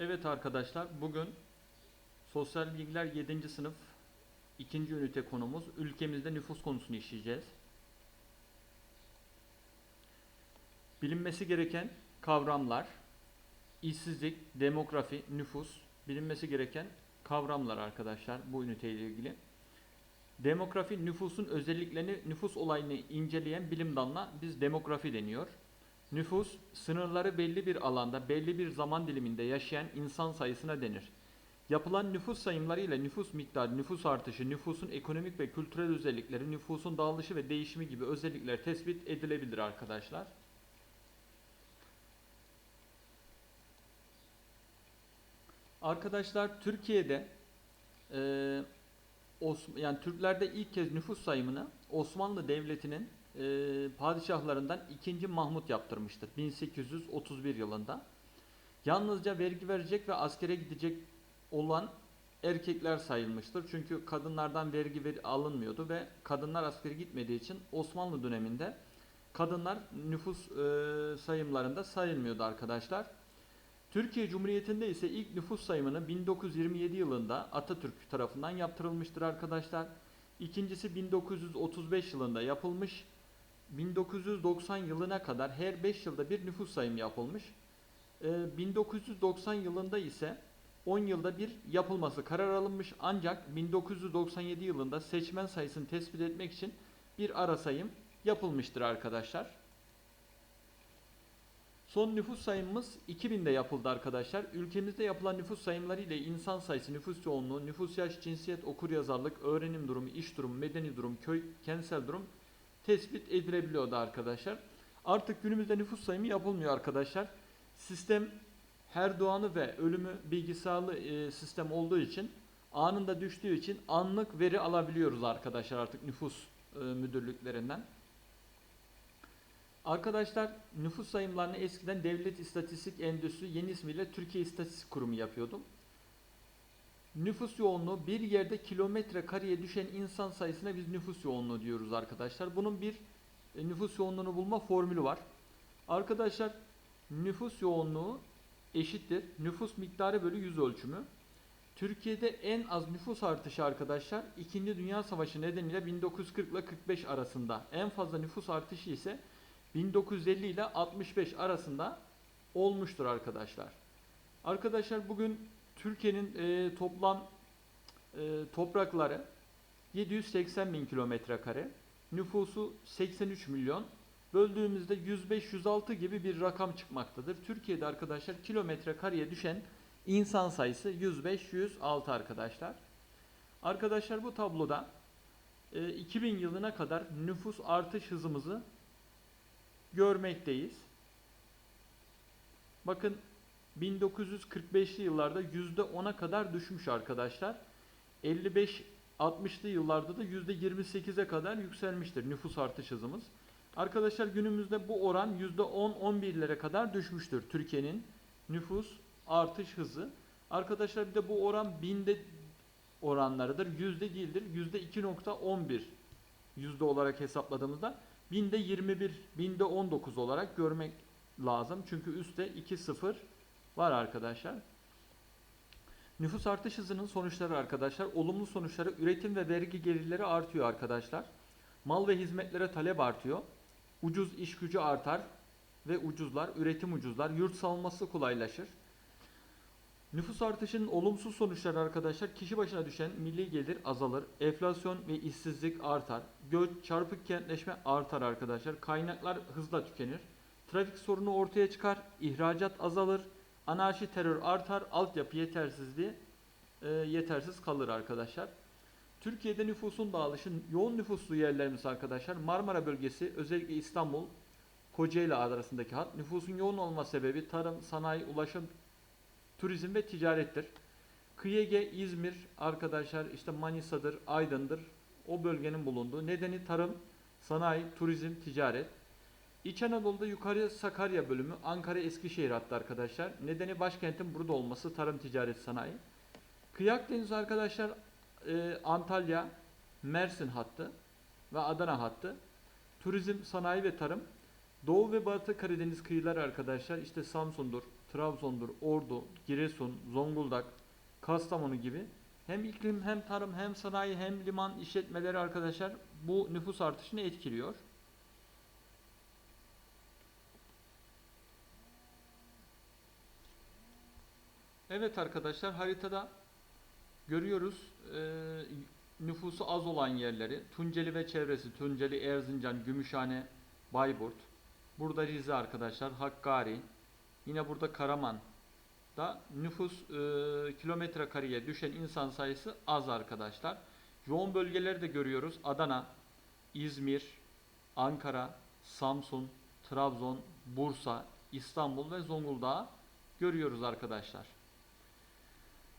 Evet arkadaşlar bugün sosyal bilgiler 7. sınıf 2. ünite konumuz ülkemizde nüfus konusunu işleyeceğiz. Bilinmesi gereken kavramlar işsizlik, demografi, nüfus bilinmesi gereken kavramlar arkadaşlar bu üniteyle ilgili. Demografi nüfusun özelliklerini, nüfus olayını inceleyen bilim dalına biz demografi deniyor. Nüfus, sınırları belli bir alanda, belli bir zaman diliminde yaşayan insan sayısına denir. Yapılan nüfus sayımları ile nüfus miktarı, nüfus artışı, nüfusun ekonomik ve kültürel özellikleri, nüfusun dağılışı ve değişimi gibi özellikler tespit edilebilir arkadaşlar. Arkadaşlar Türkiye'de Osm- yani Türklerde ilk kez nüfus sayımını Osmanlı Devleti'nin e, padişahlarından 2. Mahmut yaptırmıştır 1831 yılında. Yalnızca vergi verecek ve askere gidecek olan erkekler sayılmıştır. Çünkü kadınlardan vergi veri alınmıyordu ve kadınlar askere gitmediği için Osmanlı döneminde kadınlar nüfus e, sayımlarında sayılmıyordu arkadaşlar. Türkiye Cumhuriyeti'nde ise ilk nüfus sayımını 1927 yılında Atatürk tarafından yaptırılmıştır arkadaşlar. İkincisi 1935 yılında yapılmış. 1990 yılına kadar her 5 yılda bir nüfus sayımı yapılmış. Ee, 1990 yılında ise 10 yılda bir yapılması karar alınmış ancak 1997 yılında seçmen sayısını tespit etmek için bir ara sayım yapılmıştır arkadaşlar. Son nüfus sayımımız 2000'de yapıldı arkadaşlar. Ülkemizde yapılan nüfus sayımları ile insan sayısı, nüfus yoğunluğu, nüfus yaş, cinsiyet, okuryazarlık, öğrenim durumu, iş durumu, medeni durum, köy, kentsel durum tespit edilebiliyordu arkadaşlar. Artık günümüzde nüfus sayımı yapılmıyor arkadaşlar. Sistem her doğanı ve ölümü bilgisayarlı e, sistem olduğu için anında düştüğü için anlık veri alabiliyoruz arkadaşlar artık nüfus e, müdürlüklerinden. Arkadaşlar nüfus sayımlarını eskiden Devlet İstatistik Endüstri yeni ismiyle Türkiye İstatistik Kurumu yapıyordu. Nüfus yoğunluğu bir yerde kilometre kareye düşen insan sayısına biz nüfus yoğunluğu diyoruz arkadaşlar. Bunun bir e, nüfus yoğunluğunu bulma formülü var. Arkadaşlar nüfus yoğunluğu eşittir nüfus miktarı bölü yüz ölçümü. Türkiye'de en az nüfus artışı arkadaşlar 2. Dünya Savaşı nedeniyle 1940 ile 45 arasında. En fazla nüfus artışı ise 1950 ile 65 arasında olmuştur arkadaşlar. Arkadaşlar bugün Türkiye'nin e, toplam e, toprakları 780 bin kilometre kare. Nüfusu 83 milyon. Böldüğümüzde 105-106 gibi bir rakam çıkmaktadır. Türkiye'de arkadaşlar kilometre kareye düşen insan sayısı 105-106 arkadaşlar. Arkadaşlar bu tabloda e, 2000 yılına kadar nüfus artış hızımızı görmekteyiz. Bakın 1945'li yıllarda %10'a kadar düşmüş arkadaşlar. 55 60'lı yıllarda da %28'e kadar yükselmiştir nüfus artış hızımız. Arkadaşlar günümüzde bu oran %10-11'lere kadar düşmüştür Türkiye'nin nüfus artış hızı. Arkadaşlar bir de bu oran binde oranlarıdır. Yüzde değildir. Yüzde 2.11 yüzde olarak hesapladığımızda binde 21, binde 19 olarak görmek lazım. Çünkü üstte 2 0 var arkadaşlar. Nüfus artış hızının sonuçları arkadaşlar. Olumlu sonuçları üretim ve vergi gelirleri artıyor arkadaşlar. Mal ve hizmetlere talep artıyor. Ucuz iş gücü artar ve ucuzlar, üretim ucuzlar, yurt savunması kolaylaşır. Nüfus artışının olumsuz sonuçları arkadaşlar kişi başına düşen milli gelir azalır, enflasyon ve işsizlik artar, göç, çarpık kentleşme artar arkadaşlar, kaynaklar hızla tükenir, trafik sorunu ortaya çıkar, ihracat azalır, anarşi terör artar, altyapı yetersizliği e, yetersiz kalır arkadaşlar. Türkiye'de nüfusun dağılışı yoğun nüfuslu yerlerimiz arkadaşlar Marmara bölgesi özellikle İstanbul, Kocaeli arasındaki hat nüfusun yoğun olma sebebi tarım, sanayi, ulaşım, turizm ve ticarettir. Kıyı Ege, İzmir arkadaşlar işte Manisa'dır, Aydın'dır. O bölgenin bulunduğu. Nedeni tarım, sanayi, turizm, ticaret. İç Anadolu'da yukarı Sakarya bölümü, Ankara, Eskişehir hattı arkadaşlar. Nedeni başkentin burada olması, tarım, ticaret, sanayi. Kıyı Akdeniz arkadaşlar e, Antalya, Mersin hattı ve Adana hattı. Turizm, sanayi ve tarım. Doğu ve Batı Karadeniz kıyıları arkadaşlar işte Samsun'dur, Trabzon'dur, Ordu, Giresun, Zonguldak, Kastamonu gibi hem iklim hem tarım hem sanayi hem liman işletmeleri arkadaşlar bu nüfus artışını etkiliyor. Evet arkadaşlar haritada görüyoruz eee, nüfusu az olan yerleri. Tunceli ve çevresi Tunceli, Erzincan, Gümüşhane, Bayburt. Burada Rize arkadaşlar, Hakkari. Yine burada Karaman da nüfus eee kilometre kareye düşen insan sayısı az arkadaşlar. Yoğun bölgeleri de görüyoruz. Adana, İzmir, Ankara, Samsun, Trabzon, Bursa, İstanbul ve Zonguldak'ı görüyoruz arkadaşlar.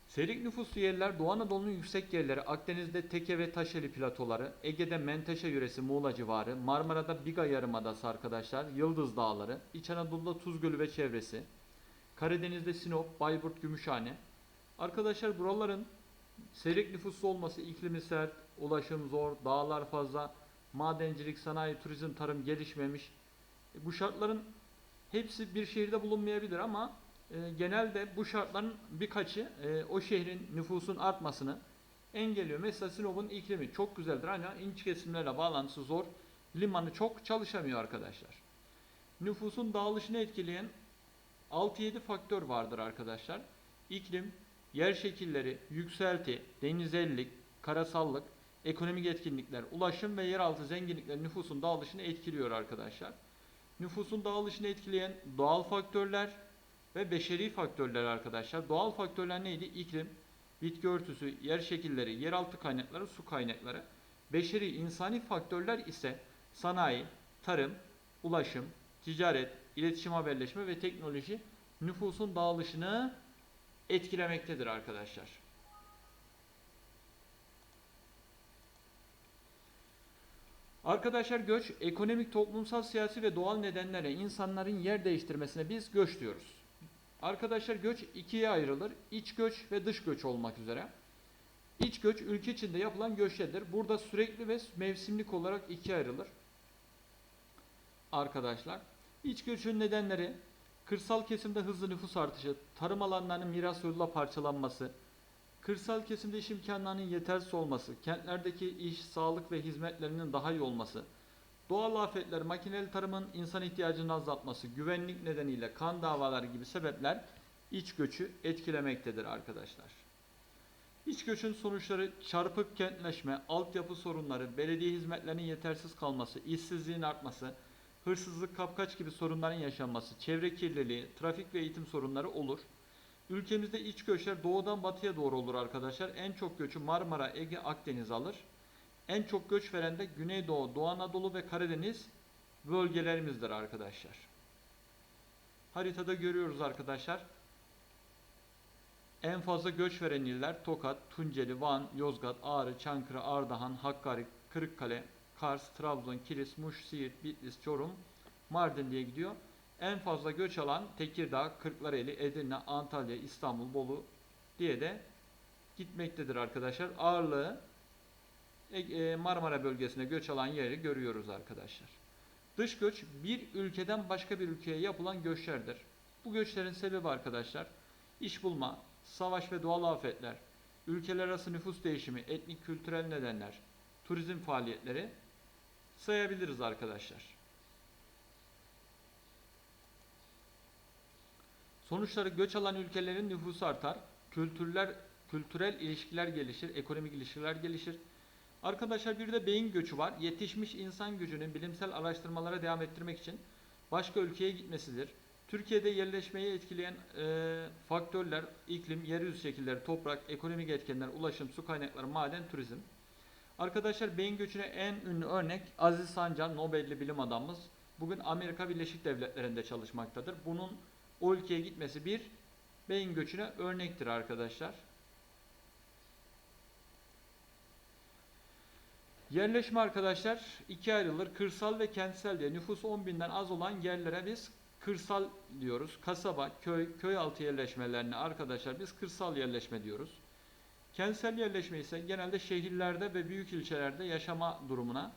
Serik nüfuslu yerler Doğu Anadolu'nun yüksek yerleri, Akdeniz'de Teke ve Taşeli platoları, Ege'de Menteşe yöresi Muğla civarı, Marmara'da Biga Yarımadası arkadaşlar, Yıldız Dağları, İç Anadolu'da Tuz Gölü ve çevresi, Karadeniz'de Sinop, Bayburt, Gümüşhane. Arkadaşlar buraların seyrek nüfuslu olması, iklimi sert, ulaşım zor, dağlar fazla, madencilik, sanayi, turizm, tarım gelişmemiş. E, Bu şartların hepsi bir şehirde bulunmayabilir ama e, genelde bu şartların birkaçı e, o şehrin nüfusun artmasını engelliyor. Mesela Sinop'un iklimi çok güzeldir ancak inç kesimlerle bağlantısı zor. Limanı çok çalışamıyor arkadaşlar. Nüfusun dağılışını etkileyen 6-7 faktör vardır arkadaşlar. İklim, yer şekilleri, yükselti, denizellik, karasallık, ekonomik etkinlikler, ulaşım ve yeraltı zenginlikler nüfusun dağılışını etkiliyor arkadaşlar. Nüfusun dağılışını etkileyen doğal faktörler ve beşeri faktörler arkadaşlar. Doğal faktörler neydi? İklim, bitki örtüsü, yer şekilleri, yeraltı kaynakları, su kaynakları. Beşeri insani faktörler ise sanayi, tarım, ulaşım, ticaret, iletişim haberleşme ve teknoloji nüfusun dağılışını etkilemektedir arkadaşlar. Arkadaşlar göç ekonomik, toplumsal, siyasi ve doğal nedenlere insanların yer değiştirmesine biz göç diyoruz. Arkadaşlar göç ikiye ayrılır. İç göç ve dış göç olmak üzere. İç göç ülke içinde yapılan göçlerdir. Burada sürekli ve mevsimlik olarak ikiye ayrılır. Arkadaşlar iç göçün nedenleri kırsal kesimde hızlı nüfus artışı, tarım alanlarının miras yoluyla parçalanması, kırsal kesimde iş imkanlarının yetersiz olması, kentlerdeki iş, sağlık ve hizmetlerinin daha iyi olması, doğal afetler, makineli tarımın insan ihtiyacını azaltması, güvenlik nedeniyle kan davaları gibi sebepler iç göçü etkilemektedir arkadaşlar. İç göçün sonuçları çarpık kentleşme, altyapı sorunları, belediye hizmetlerinin yetersiz kalması, işsizliğin artması, hırsızlık, kapkaç gibi sorunların yaşanması, çevre kirliliği, trafik ve eğitim sorunları olur. Ülkemizde iç göçler doğudan batıya doğru olur arkadaşlar. En çok göçü Marmara, Ege, Akdeniz alır. En çok göç veren de Güneydoğu, Doğu Anadolu ve Karadeniz bölgelerimizdir arkadaşlar. Haritada görüyoruz arkadaşlar. En fazla göç veren iller Tokat, Tunceli, Van, Yozgat, Ağrı, Çankırı, Ardahan, Hakkari, Kırıkkale, Kars, Trabzon, Kilis, Muş, Siirt, Bitlis, Çorum, Mardin diye gidiyor. En fazla göç alan Tekirdağ, Kırklareli, Edirne, Antalya, İstanbul, Bolu diye de gitmektedir arkadaşlar. Ağırlığı Marmara bölgesine göç alan yeri görüyoruz arkadaşlar. Dış göç bir ülkeden başka bir ülkeye yapılan göçlerdir. Bu göçlerin sebebi arkadaşlar iş bulma, savaş ve doğal afetler, ülkeler arası nüfus değişimi, etnik kültürel nedenler, turizm faaliyetleri sayabiliriz arkadaşlar. Sonuçları göç alan ülkelerin nüfusu artar, kültürler, kültürel ilişkiler gelişir, ekonomik ilişkiler gelişir. Arkadaşlar bir de beyin göçü var. Yetişmiş insan gücünün bilimsel araştırmalara devam ettirmek için başka ülkeye gitmesidir. Türkiye'de yerleşmeyi etkileyen e, faktörler iklim, yeryüzü şekilleri, toprak, ekonomik etkenler, ulaşım, su kaynakları, maden, turizm. Arkadaşlar beyin göçüne en ünlü örnek Aziz Sancar, Nobel'li bilim adamımız. Bugün Amerika Birleşik Devletleri'nde çalışmaktadır. Bunun o ülkeye gitmesi bir beyin göçüne örnektir arkadaşlar. Yerleşme arkadaşlar ikiye ayrılır. Kırsal ve kentsel diye. Nüfusu 10 binden az olan yerlere biz kırsal diyoruz. Kasaba, köy, köy altı yerleşmelerine arkadaşlar biz kırsal yerleşme diyoruz. Kentsel yerleşme ise genelde şehirlerde ve büyük ilçelerde yaşama durumuna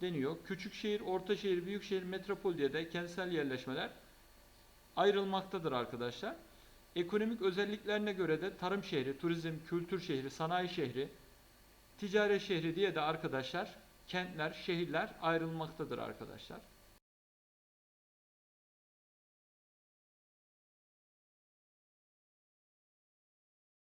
deniyor. Küçük şehir, orta şehir, büyük şehir, metropol diye de kentsel yerleşmeler ayrılmaktadır arkadaşlar. Ekonomik özelliklerine göre de tarım şehri, turizm, kültür şehri, sanayi şehri, ticaret şehri diye de arkadaşlar kentler, şehirler ayrılmaktadır arkadaşlar.